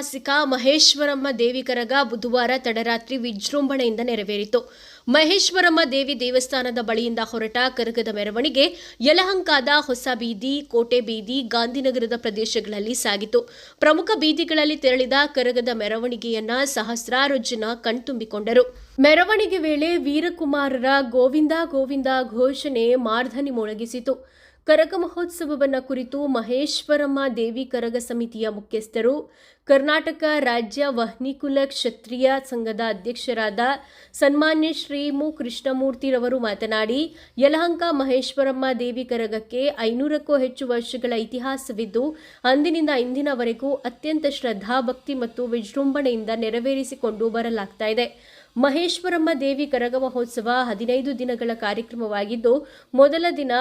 ಐತಿಹಾಸಿಕ ಮಹೇಶ್ವರಮ್ಮ ದೇವಿ ಕರಗ ಬುಧವಾರ ತಡರಾತ್ರಿ ವಿಜೃಂಭಣೆಯಿಂದ ನೆರವೇರಿತು. ಮಹೇಶ್ವರಮ್ಮ ದೇವಿ ದೇವಸ್ಥಾನದ ಬಳಿಯಿಂದ ಹೊರಟ ಕರಗದ ಮೆರವಣಿಗೆ ಯಲಹಂಕಾದ ಹೊಸ ಬೀದಿ, ಕೋಟೆ ಬೀದಿ, ಗಾಂಧಿನಗರದ ಪ್ರದೇಶಗಳಲ್ಲಿ ಸಾಗಿತು. ಪ್ರಮುಖ ಬೀದಿಗಳಲ್ಲಿ ತೆರಳಿದ ಕರಗದ ಮೆರವಣಿಗೆಯನ್ನ ಸಹಸ್ರಾರು ಜನ ಕಣ್ತುಂಬಿಕೊಂಡರು. ಮೆರವಣಿಗೆ ವೇಳೆ ವೀರಕುಮಾರರ ಗೋವಿಂದ ಗೋವಿಂದ ಘೋಷಣೆ ಮಾರ್ಧನಿ ಮೊಳಗಿಸಿತು ಕರಗ ಮಹೋತ್ಸವವನ್ನು ಕುರಿತು ಮಹೇಶ್ವರಮ್ಮ ದೇವಿ ಕರಗ ಸಮಿತಿಯ ಮುಖ್ಯಸ್ಥರು, ಕರ್ನಾಟಕ ರಾಜ್ಯ ವಹ್ನಿಕುಲ ಕ್ಷತ್ರಿಯ ಸಂಘದ ಅಧ್ಯಕ್ಷರಾದ ಸನ್ಮಾನ್ಯ ಶ್ರೀ ಮು. ಕೃಷ್ಣಮೂರ್ತಿರವರು ಮಾತನಾಡಿ, ಯಲಹಂಕ ಮಹೇಶ್ವರಮ್ಮ ದೇವಿ ಕರಗಕ್ಕೆ ಐನೂರಕ್ಕೂ ಹೆಚ್ಚು ವರ್ಷಗಳ ಇತಿಹಾಸವಿದ್ದು, ಅಂದಿನಿಂದ ಇಂದಿನವರೆಗೂ ಅತ್ಯಂತ ಶ್ರದ್ಧಾಭಕ್ತಿ ಮತ್ತು ವಿಜೃಂಭಣೆಯಿಂದ ನೆರವೇರಿಸಿಕೊಂಡು ಬರಲಾಗ್ತಾ ಇದೆ. ಮಹೇಶ್ವರಮ್ಮ ದೇವಿ ಕರಗ ಮಹೋತ್ಸವ ಹದಿನೈದು ದಿನಗಳ ಕಾರ್ಯಕ್ರಮವಾಗಿದ್ದು, ಮೊದಲ ದಿನ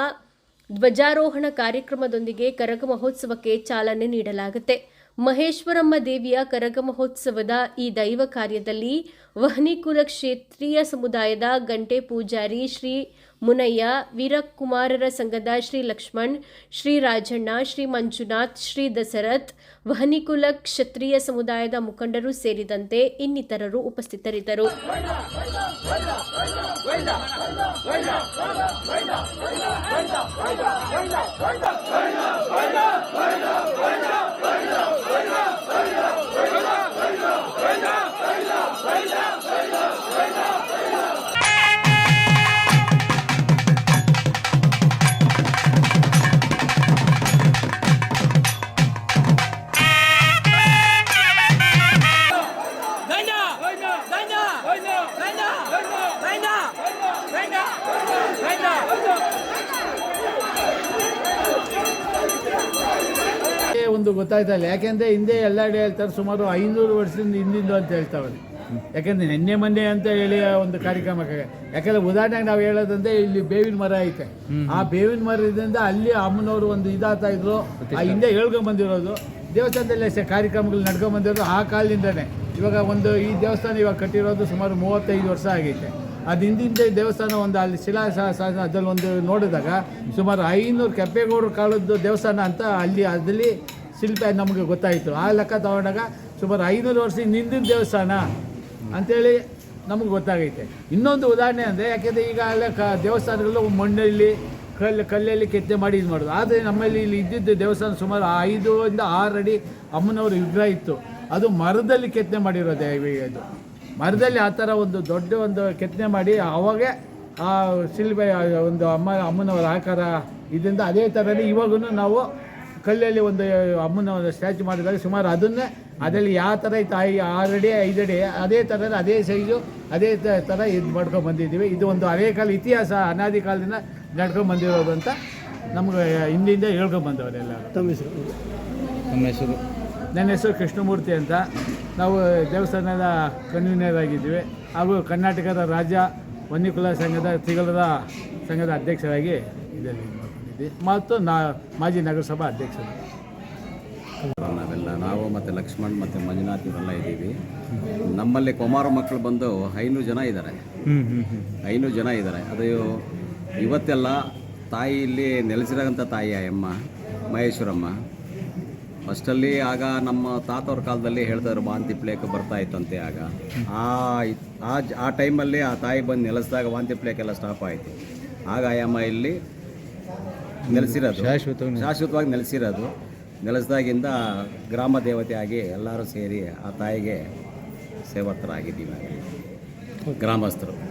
ಧ್ವಜಾರೋಹಣ ಕಾರ್ಯಕ್ರಮದೊಂದಿಗೆ ಕರಗ ಮಹೋತ್ಸವಕ್ಕೆ ಚಾಲನೆ ನೀಡಲಾಗುತ್ತೆ. ಮಹೇಶ್ವರಮ್ಮ ದೇವಿಯ ಕರಗ ಮಹೋತ್ಸವದ ಈ ದೈವ ಕಾರ್ಯದಲ್ಲಿ ವಹನಿಕುಲ ಕ್ಷೇತ್ರೀಯ ಸಮುದಾಯದ ಗಂಟೆ ಪೂಜಾರಿ ಶ್ರೀ ಮುನಯ್ಯ, ವೀರಕುಮಾರರ ಸಂಘದ ಶ್ರೀ ಲಕ್ಷ್ಮಣ್, ಶ್ರೀ ರಾಜಣ್ಣ, ಶ್ರೀ ಮಂಜುನಾಥ್, ಶ್ರೀ ದಶರಥ್ ವಹನಿಕುಲ ಕ್ಷತ್ರಿಯ ಸಮುದಾಯದ ಮುಖಂಡರು ಸೇರಿದಂತೆ ಇನ್ನಿತರರು ಉಪಸ್ಥಿತರಿದ್ದರು. ಒಂದು ಗೊತ್ತಾಯ್ತಾ ಇಲ್ಲ. ಯಾಕೆಂದ್ರೆ ಹಿಂದೆ ಎಲ್ಲ ಹೇಳ್ತಾರೆ ಸುಮಾರು ಐನೂರು ವರ್ಷದಿಂದ ಹಿಂದಿಂದು ಅಂತ ಹೇಳ್ತಾವೆ ಯಾಕೆಂದ್ರೆ ನಿನ್ನೆ, ಮೊನ್ನೆ ಅಂತ ಹೇಳಿ ಒಂದು ಕಾರ್ಯಕ್ರಮಕ್ಕೆ. ಯಾಕಂದ್ರೆ ಉದಾಹರಣೆಗೆ ನಾವು ಹೇಳೋದಂದ್ರೆ ಇಲ್ಲಿ ಬೇವಿನ ಮರ ಐತೆ. ಆ ಬೇವಿನ ಮರದಿಂದ ಅಲ್ಲಿ ಅಮ್ಮನವರು ಒಂದು ಇದಾಗ್ತಾ ಇದ್ರು. ಆ ಹಿಂದೆ ಹೇಳ್ಕೊಂಡ್ ಬಂದಿರೋದು ದೇವಸ್ಥಾನದಲ್ಲಿ ಕಾರ್ಯಕ್ರಮಗಳು ನಡ್ಕೊಂಡ್ ಬಂದಿರೋದು ಆ ಕಾಲದಿಂದನೇ. ಇವಾಗ ಒಂದು ಈ ದೇವಸ್ಥಾನ ಇವಾಗ ಕಟ್ಟಿರೋದು ಸುಮಾರು ಮೂವತ್ತೈದು ವರ್ಷ ಆಗೈತೆ. ಅದು ಹಿಂದಿಂದ ದೇವಸ್ಥಾನ ಒಂದು ಅಲ್ಲಿ ಶಿಲಾ ಅದರಲ್ಲಿ ಒಂದು ನೋಡಿದಾಗ ಸುಮಾರು ಐನೂರು ಕೆಪ್ಪೇಗೌಡರು ಕಾಲದ್ದು ದೇವಸ್ಥಾನ ಅಂತ ಅಲ್ಲಿ, ಅದರಲ್ಲಿ ಶಿಲ್ಪ ನಮಗೆ ಗೊತ್ತಾಯಿತು. ಆ ಲೆಕ್ಕ ತಗೊಂಡಾಗ ಸುಮಾರು ಐನೂರು ವರ್ಷ ಹಿಂದಿನ ದೇವಸ್ಥಾನ ಅಂತೇಳಿ ನಮಗೆ ಗೊತ್ತಾಗೈತೆ. ಇನ್ನೊಂದು ಉದಾಹರಣೆ ಅಂದರೆ, ಯಾಕೆಂದರೆ ಈಗ ಅಲ್ಲ ಕ, ದೇವಸ್ಥಾನಗಳು ಮಣ್ಣಲ್ಲಿ, ಕಲ್ಲು, ಕಲ್ಲಲ್ಲಿ ಕೆತ್ತೆ ಮಾಡಿ ಇದು ಮಾಡೋದು ಆದರೆ ನಮ್ಮಲ್ಲಿ ಇಲ್ಲಿ ಇದ್ದಿದ್ದು ದೇವಸ್ಥಾನ ಸುಮಾರು ಐದರಿಂದ ಆರು ಅಡಿ ಅಮ್ಮನವ್ರ ವಿಗ್ರಹ ಇತ್ತು. ಅದು ಮರದಲ್ಲಿ ಕೆತ್ತನೆ ಮಾಡಿರೋದು ಅದು ಮರದಲ್ಲಿ ಆ ಥರ ಒಂದು ದೊಡ್ಡ ಒಂದು ಕೆತ್ತನೆ ಮಾಡಿ ಅವಾಗೆ ಆ ಶಿಲ್ಬೆ ಒಂದು ಅಮ್ಮ ಅಮ್ಮನವರ ಆಕಾರ ಇದರಿಂದ ಅದೇ ಥರನೇ ಇವಾಗೂ ನಾವು ಕಲ್ಲಲ್ಲಿ ಒಂದು ಅಮ್ಮನ ಒಂದು ಸ್ಟ್ಯಾಚು ಮಾಡಿದಾಗ ಸುಮಾರು ಅದನ್ನೇ ಅದರಲ್ಲಿ ಯಾವ ಥರ ತಾಯಿ ಆರು ಅಡಿ ಐದು ಅಡಿ ಅದೇ ಥರದ ಅದೇ ಸೈಜು ಅದೇ ಥರ ಇದು ಮಾಡ್ಕೊಂಡು ಬಂದಿದ್ದೀವಿ. ಇದು ಒಂದು ಹಳೆ ಕಾಲ ಇತಿಹಾಸ ಅನಾದಿ ಕಾಲದಿಂದ ನಡ್ಕೊಂಡು ಬಂದಿರೋದು ಅಂತ ನಮ್ಗೆ ಹಿಂದಿಂದ ಹೇಳ್ಕೊಂಡು ಬಂದವರೆಲ್ಲ ನಮ್ಮ ಹೆಸರು ನನ್ನ ಹೆಸರು ಕೃಷ್ಣಮೂರ್ತಿ ಅಂತ. ನಾವು ದೇವಸ್ಥಾನದ ಕನ್ವೀನರ್ ಆಗಿದ್ದೀವಿ ಹಾಗೂ ಕರ್ನಾಟಕದ ರಾಜ್ಯ ವನ್ಯಕುಲ ಸಂಘದ ತಿಗಳದ ಸಂಘದ ಅಧ್ಯಕ್ಷರಾಗಿ ಇದರಲ್ಲಿ ಮತ್ತು ನಾ ಮಾಜಿ ನಗರಸಭಾ ಅಧ್ಯಕ್ಷರು. ನಾವೆಲ್ಲ ನಾವು ಮತ್ತು ಲಕ್ಷ್ಮಣ್ ಮತ್ತು ಮಂಜುನಾಥ್ ಇವರೆಲ್ಲ ಇದ್ದೀವಿ. ನಮ್ಮಲ್ಲಿ ಕುಮಾರ ಮಕ್ಕಳು ಬಂದು ಐನೂರು ಜನ ಇದ್ದಾರೆ. ಐನೂರು ಜನ ಇದ್ದಾರೆ. ಅದು ಇವತ್ತೆಲ್ಲ ತಾಯಿ ಇಲ್ಲಿ ನೆಲೆಸಿರೋಂಥ ತಾಯಿ ಅಮ್ಮ ಮಹೇಶ್ವರಮ್ಮ. ಫಸ್ಟಲ್ಲಿ ಆಗ ನಮ್ಮ ತಾತವ್ರ ಕಾಲದಲ್ಲಿ ಹೇಳ್ತಾರೆ ವಾಂತಿ ಪ್ಲೇಕ್ ಬರ್ತಾ ಇತ್ತಂತೆ ಆಗ. ಆ ಆ ಟೈಮಲ್ಲಿ ಆ ತಾಯಿ ಬಂದು ನೆಲೆಸಿದಾಗ ವಾಂತಿ ಪ್ಲೇಕ್ ಎಲ್ಲ ಸ್ಟಾಪ್ ಆಯಿತು. ಆಗ ಆಯಮ್ಮ ಇಲ್ಲಿ ನೆಲೆಸಿರೋದು. ಶಾಶ್ವತವಾಗಿ ನೆಲೆಸಿರೋದು. ನೆಲೆಸಿದಾಗಿಂದ ಗ್ರಾಮ ದೇವತೆಯಾಗಿ ಎಲ್ಲರೂ ಸೇರಿ ಆ ತಾಯಿಗೆ ಸೇವತ್ರ ಆಗಿದ್ದೀವಿ ಗ್ರಾಮಸ್ಥರು.